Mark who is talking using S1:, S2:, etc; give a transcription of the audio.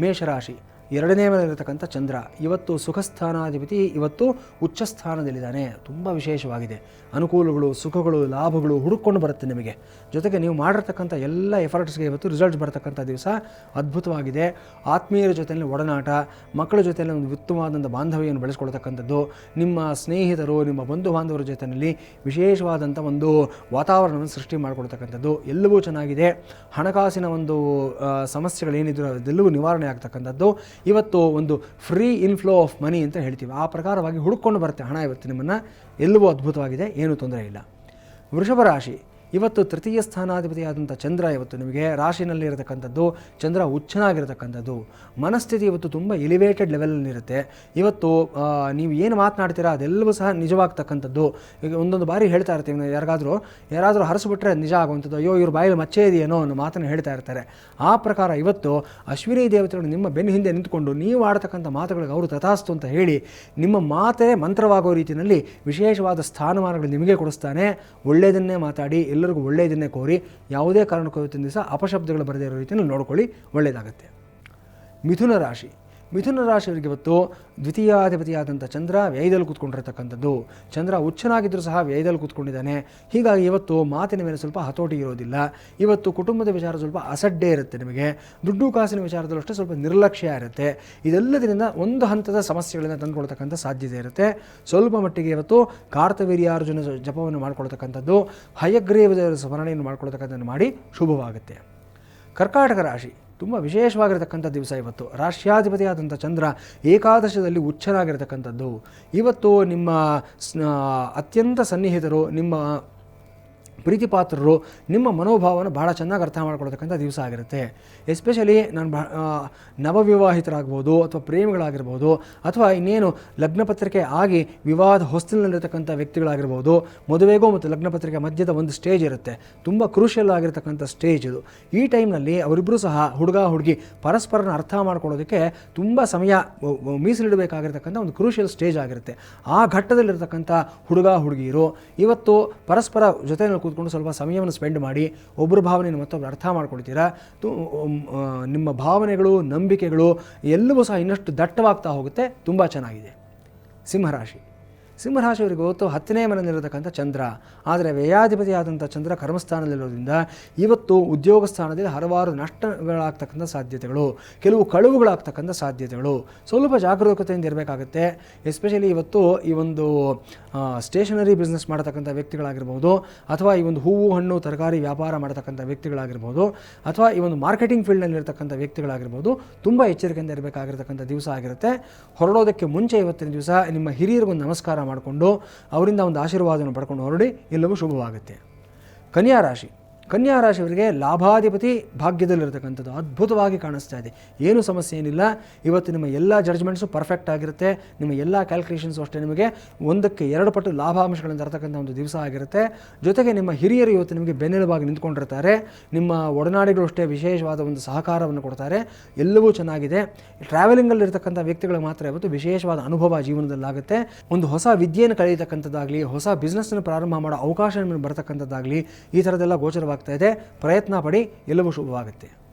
S1: मेष राशि। ಎರಡನೇ ಮನೆಯಲ್ಲಿರತಕ್ಕಂಥ ಚಂದ್ರ. ಇವತ್ತು ಸುಖಸ್ಥಾನಾಧಿಪತಿ, ಇವತ್ತು ಉಚ್ಚ ಸ್ಥಾನದಲ್ಲಿದ್ದಾನೆ ತುಂಬ ವಿಶೇಷವಾಗಿದೆ. ಅನುಕೂಲಗಳು, ಸುಖಗಳು, ಲಾಭಗಳು ಹುಡುಕೊಂಡು ಬರುತ್ತೆ ನಿಮಗೆ. ಜೊತೆಗೆ ನೀವು ಮಾಡಿರ್ತಕ್ಕಂಥ ಎಲ್ಲ ಎಫರ್ಟ್ಸ್ಗೆ ಇವತ್ತು ರಿಸಲ್ಟ್ಸ್ ಬರತಕ್ಕಂಥ ದಿವಸ ಅದ್ಭುತವಾಗಿದೆ. ಆತ್ಮೀಯರ ಜೊತೆಯಲ್ಲಿ ಒಡನಾಟ, ಮಕ್ಕಳ ಜೊತೆಯಲ್ಲಿ ಒಂದು ಉತ್ತಮವಾದಂಥ ಬಾಂಧವ್ಯವನ್ನು ಬೆಳೆಸ್ಕೊಳ್ತಕ್ಕಂಥದ್ದು, ನಿಮ್ಮ ಸ್ನೇಹಿತರು, ನಿಮ್ಮ ಬಂಧು ಬಾಂಧವರ ಜೊತೆಯಲ್ಲಿ ವಿಶೇಷವಾದಂಥ ಒಂದು ವಾತಾವರಣವನ್ನು ಸೃಷ್ಟಿ ಮಾಡಿಕೊಡ್ತಕ್ಕಂಥದ್ದು. ಎಲ್ಲವೂ ಚೆನ್ನಾಗಿದೆ. ಹಣಕಾಸಿನ ಒಂದು ಸಮಸ್ಯೆಗಳೇನಿದ್ರು ಅದೆಲ್ಲವೂ ನಿವಾರಣೆ ಆಗ್ತಕ್ಕಂಥದ್ದು. ಇವತ್ತು ಒಂದು ಫ್ರೀ ಇನ್ಫ್ಲೋ ಆಫ್ ಮನಿ ಅಂತ ಹೇಳ್ತೀವಿ. ಆ ಪ್ರಕಾರವಾಗಿ ಹುಡುಕೊಂಡು ಬರುತ್ತೆ ಹಣ ಇವತ್ತು ನಿಮ್ಮನ್ನು. ಎಲ್ಲವೂ ಅದ್ಭುತವಾಗಿದೆ. ಏನೂ ತೊಂದರೆ ಇಲ್ಲ. ವೃಷಭ ರಾಶಿ ಇವತ್ತು ತೃತೀಯ ಸ್ಥಾನಾಧಿಪತಿಯಾದಂಥ ಚಂದ್ರ ಇವತ್ತು ನಿಮಗೆ ರಾಶಿನಲ್ಲಿ ಇರತಕ್ಕಂಥದ್ದು ಚಂದ್ರ ಉಚ್ಚನಾಗಿರತಕ್ಕಂಥದ್ದು. ಮನಸ್ಥಿತಿ ಇವತ್ತು ತುಂಬ ಎಲಿವೇಟೆಡ್ ಲೆವೆಲಲ್ಲಿರುತ್ತೆ ಇವತ್ತು ನೀವು ಏನು ಮಾತನಾಡ್ತೀರಾ ಅದೆಲ್ಲವೂ ಸಹ ನಿಜವಾಗ್ತಕ್ಕಂಥದ್ದು. ಈಗ ಒಂದೊಂದು ಬಾರಿ ಹೇಳ್ತಾ ಇರ್ತೀವಿ, ಯಾರಿಗಾದರೂ, ಯಾರಾದರೂ ಹರಿಸ್ಬಿಟ್ರೆ ನಿಜ ಆಗುವಂಥದ್ದು, ಅಯ್ಯೋ, ಇವ್ರ ಬಾಯಲ್ಲಿ ಮಚ್ಚೆ ಇದೆಯೇನೋ ಅನ್ನೋ ಮಾತನ್ನು ಹೇಳ್ತಾ ಇರ್ತಾರೆ. ಆ ಪ್ರಕಾರ ಇವತ್ತು ಅಶ್ವಿನಿ ದೇವತೆಗಳು ನಿಮ್ಮ ಬೆನ್ನ ಹಿಂದೆ ನಿಂತ್ಕೊಂಡು ನೀವು ಆಡ್ತಕ್ಕಂಥ ಮಾತುಗಳಿಗೆ ಅವರು ತಥಾಸ್ತು ಅಂತ ಹೇಳಿ, ನಿಮ್ಮ ಮಾತೇ ಮಂತ್ರವಾಗೋ ರೀತಿಯಲ್ಲಿ ವಿಶೇಷವಾದ ಸ್ಥಾನಮಾನಗಳು ನಿಮಗೆ ಕೊಡಿಸ್ತಾನೆ. ಒಳ್ಳೆಯದನ್ನೇ ಮಾತಾಡಿ ಎಲ್ಲರಿಗೂ ಒಳ್ಳೆಯದನ್ನೇ ಕೋರಿ ಯಾವುದೇ ಕಾರಣಕ್ಕೂ ಇವತ್ತಿನ ದಿವಸ ಅಪಶಬ್ದಗಳು ಬರದೇ ಇರೋ ರೀತಿಯಲ್ಲಿ ನೋಡ್ಕೊಳ್ಳಿ, ಒಳ್ಳೆಯದಾಗತ್ತೆ. ಮಿಥುನ ರಾಶಿ. ಮಿಥುನ ರಾಶಿಯವರಿಗೆ ಇವತ್ತು ದ್ವಿತೀಯಾಧಿಪತಿಯಾದಂಥ ಚಂದ್ರ ವ್ಯಯದಲ್ಲಿ ಕೂತ್ಕೊಂಡಿರತಕ್ಕಂಥದ್ದು. ಚಂದ್ರ ಉಚ್ಚನಾಗಿದ್ದರೂ ಸಹ ವ್ಯಯದಲ್ಲಿ ಕೂತ್ಕೊಂಡಿದ್ದಾನೆ. ಹೀಗಾಗಿ ಇವತ್ತು ಮಾತಿನ ಮೇಲೆ ಸ್ವಲ್ಪ ಹತೋಟಿ ಇರೋದಿಲ್ಲ. ಇವತ್ತು ಕುಟುಂಬದ ವಿಚಾರ ಸ್ವಲ್ಪ ಅಸಡ್ಡೆ ಇರುತ್ತೆ ನಿಮಗೆ. ದುಡ್ಡು ಕಾಸಿನ ವಿಚಾರದಲ್ಲೂ ಅಷ್ಟೇ ಸ್ವಲ್ಪ ನಿರ್ಲಕ್ಷ್ಯ ಇರುತ್ತೆ. ಇದೆಲ್ಲದರಿಂದ ಒಂದು ಹಂತದ ಸಮಸ್ಯೆಗಳನ್ನು ತಂದುಕೊಳ್ತಕ್ಕಂಥ ಸಾಧ್ಯತೆ ಇರುತ್ತೆ. ಸ್ವಲ್ಪ ಮಟ್ಟಿಗೆ ಇವತ್ತು ಕಾರ್ತವೀರ್ಯಾರ್ಜುನ ಜಪವನ್ನು ಮಾಡಿಕೊಳ್ತಕ್ಕಂಥದ್ದು. ಹಯಗ್ರೀವ ಸ್ಮರಣೆಯನ್ನು ಮಾಡಿಕೊಳ್ತಕ್ಕಂಥದ್ದನ್ನು ಮಾಡಿ ಶುಭವಾಗುತ್ತೆ. ಕರ್ಕಾಟಕ ರಾಶಿ. ತುಂಬ ವಿಶೇಷವಾಗಿರತಕ್ಕಂಥ ದಿವಸ ಇವತ್ತು. ರಾಷ್ಟ್ರಾಧಿಪತಿಯಾದಂಥ ಚಂದ್ರ ಏಕಾದಶದಲ್ಲಿ ಉಚ್ಚರಾಗಿರತಕ್ಕಂಥದ್ದು. ಇವತ್ತು ನಿಮ್ಮ ಅತ್ಯಂತ ಸನ್ನಿಹಿತರು ನಿಮ್ಮ ಪ್ರೀತಿಪಾತ್ರರು ನಿಮ್ಮ ಮನೋಭಾವನ ಭಾಳ ಚೆನ್ನಾಗಿ ಅರ್ಥ ಮಾಡ್ಕೊಳ್ತಕ್ಕಂಥ ದಿವಸ ಆಗಿರುತ್ತೆ. ಎಸ್ಪೆಷಲಿ ನಾನು ಬಾ ನವವಿವಾಹಿತರಾಗ್ಬೋದು ಅಥವಾ ಪ್ರೇಮಿಗಳಾಗಿರ್ಬೋದು ಅಥವಾ ಇನ್ನೇನು ಲಗ್ನ ಪತ್ರಿಕೆ ಆಗಿ ವಿವಾದ ಹೊಸ್ತಿನಲ್ಲಿರ್ತಕ್ಕಂಥ ವ್ಯಕ್ತಿಗಳಾಗಿರ್ಬೋದು, ಮದುವೆಗೂ ಮತ್ತು ಲಗ್ನ ಪತ್ರಿಕೆ ಮಧ್ಯದ ಒಂದು ಸ್ಟೇಜ್ ಇರುತ್ತೆ. ತುಂಬ ಕ್ರೂಷಿಯಲ್ ಆಗಿರ್ತಕ್ಕಂಥ ಸ್ಟೇಜ್ ಇದು. ಈ ಟೈಮ್ನಲ್ಲಿ ಅವರಿಬ್ಬರೂ ಸಹ ಹುಡುಗ, ಹುಡುಗಿ ಪರಸ್ಪರನ ಅರ್ಥ ಮಾಡ್ಕೊಳ್ಳೋದಕ್ಕೆ ತುಂಬ ಸಮಯ ಮೀಸಲಿಡಬೇಕಾಗಿರ್ತಕ್ಕಂಥ ಒಂದು ಕ್ರೂಷಿಯಲ್ ಸ್ಟೇಜ್ ಆಗಿರುತ್ತೆ. ಆ ಘಟ್ಟದಲ್ಲಿರ್ತಕ್ಕಂಥ ಹುಡುಗ, ಹುಡುಗಿಯರು ಇವತ್ತು ಪರಸ್ಪರ ಜೊತೆಯಲ್ಲಿ ಕೂತ್ಕೊಂಡು ಸ್ವಲ್ಪ ಸಮಯವನ್ನು ಸ್ಪೆಂಡ್ ಮಾಡಿ ಒಬ್ಬರ ಭಾವನೆಯನ್ನು ಮತ್ತೊಬ್ಬರು ಅರ್ಥ ಮಾಡ್ಕೊಳ್ತೀರಾ? ತು ನಿಮ್ಮ ಭಾವನೆಗಳು, ನಂಬಿಕೆಗಳು ಎಲ್ಲವೂ ಸಹ ಇನ್ನಷ್ಟು ದಟ್ಟವಾಗ್ತಾ ಹೋಗುತ್ತೆ. ತುಂಬ ಚೆನ್ನಾಗಿದೆ. ಸಿಂಹರಾಶಿ. ಸಿಂಹರಾಶಿಯವರಿಗೆ ಇವತ್ತು ಹತ್ತನೇ ಮನೆಯಲ್ಲಿರತಕ್ಕಂಥ ಚಂದ್ರ, ಆದರೆ ವ್ಯಯಾಧಿಪತಿಯಾದಂಥ ಚಂದ್ರ ಕರ್ಮಸ್ಥಾನದಲ್ಲಿರೋದ್ರಿಂದ ಇವತ್ತು ಉದ್ಯೋಗ ಸ್ಥಾನದಲ್ಲಿ ಹಲವಾರು ನಷ್ಟಗಳಾಗ್ತಕ್ಕಂಥ ಸಾಧ್ಯತೆಗಳು, ಕೆಲವು ಕಳುವುಗಳಾಗ್ತಕ್ಕಂಥ ಸಾಧ್ಯತೆಗಳು. ಸ್ವಲ್ಪ ಜಾಗರೂಕತೆಯಿಂದ ಇರಬೇಕಾಗುತ್ತೆ. ಎಸ್ಪೆಷಲಿ ಇವತ್ತು ಈ ಒಂದು ಸ್ಟೇಷನರಿ ಬಿಸ್ನೆಸ್ ಮಾಡತಕ್ಕಂಥ ವ್ಯಕ್ತಿಗಳಾಗಿರ್ಬೋದು, ಅಥವಾ ಈ ಒಂದು ಹೂವು, ಹಣ್ಣು, ತರಕಾರಿ ವ್ಯಾಪಾರ ಮಾಡತಕ್ಕಂಥ ವ್ಯಕ್ತಿಗಳಾಗಿರ್ಬೋದು, ಅಥವಾ ಈ ಒಂದು ಮಾರ್ಕೆಟಿಂಗ್ ಫೀಲ್ಡ್ನಲ್ಲಿರ್ತಕ್ಕಂಥ ವ್ಯಕ್ತಿಗಳಾಗಿರ್ಬೋದು, ತುಂಬ ಎಚ್ಚರಿಕೆಯಿಂದ ಇರಬೇಕಾಗಿರ್ತಕ್ಕಂಥ ದಿವಸ ಆಗಿರುತ್ತೆ. ಹೊರಡೋದಕ್ಕೆ ಮುಂಚೆ ಇವತ್ತಿನ ದಿವಸ ನಿಮ್ಮ ಹಿರಿಯರಿಗೊಂದು ನಮಸ್ಕಾರ ಮಾಡಿಕೊಂಡು ಅವರಿಂದ ಒಂದು ಆಶೀರ್ವಾದವನ್ನು ಪಡ್ಕೊಂಡು ಹೊರಡಿ ಎಲ್ಲವೂ ಶುಭವಾಗುತ್ತೆ. ಕನ್ಯಾ ರಾಶಿ. ಕನ್ಯಾ ರಾಶಿಯವರಿಗೆ ಲಾಭಾಧಿಪತಿ ಭಾಗ್ಯದಲ್ಲಿರತಕ್ಕಂಥದ್ದು ಅದ್ಭುತವಾಗಿ ಕಾಣಿಸ್ತಾ ಇದೆ. ಏನು ಸಮಸ್ಯೆ ಏನಿಲ್ಲ. ಇವತ್ತು ನಿಮ್ಮ ಎಲ್ಲ ಜಡ್ಜ್ಮೆಂಟ್ಸು ಪರ್ಫೆಕ್ಟ್ ಆಗಿರುತ್ತೆ. ನಿಮ್ಮ ಎಲ್ಲ ಕ್ಯಾಲ್ಕುಲೇಷನ್ಸು ಅಷ್ಟೇ ನಿಮಗೆ ಒಂದಕ್ಕೆ ಎರಡು ಪಟ್ಟು ಲಾಭಾಂಶಗಳನ್ನು ತರತಕ್ಕಂಥ ಒಂದು ದಿವಸ ಆಗಿರುತ್ತೆ. ಜೊತೆಗೆ ನಿಮ್ಮ ಹಿರಿಯರು ಇವತ್ತು ನಿಮಗೆ ಬೆನ್ನೆಲುಬಾಗಿ ನಿಂತ್ಕೊಂಡಿರ್ತಾರೆ. ನಿಮ್ಮ ಒಡನಾಡಿಗಳು ಅಷ್ಟೇ ವಿಶೇಷವಾದ ಒಂದು ಸಹಕಾರವನ್ನು ಕೊಡ್ತಾರೆ. ಎಲ್ಲವೂ ಚೆನ್ನಾಗಿದೆ. ಟ್ರಾವೆಲಿಂಗಲ್ಲಿರ್ತಕ್ಕಂಥ ವ್ಯಕ್ತಿಗಳು ಮಾತ್ರ ಇವತ್ತು ವಿಶೇಷವಾದ ಅನುಭವ ಜೀವನದಲ್ಲಾಗುತ್ತೆ. ಒಂದು ಹೊಸ ವಿದ್ಯೆಯನ್ನು ಕಲಿಯತಕ್ಕಂಥದ್ದಾಗಲಿ ಹೊಸ ಬಿಸ್ನೆಸ್ನ ಪ್ರಾರಂಭ ಮಾಡೋ ಅವಕಾಶ ಬರತಕ್ಕಂಥದ್ದಾಗಲಿ ಈ ಥರದ್ದೆಲ್ಲ ಗೋಚರವಾಗ್ತಾ ಇದೆ. ಪ್ರಯತ್ನ ಪಡಿ ಎಲ್ಲವೂ ಶುಭವಾಗುತ್ತೆ.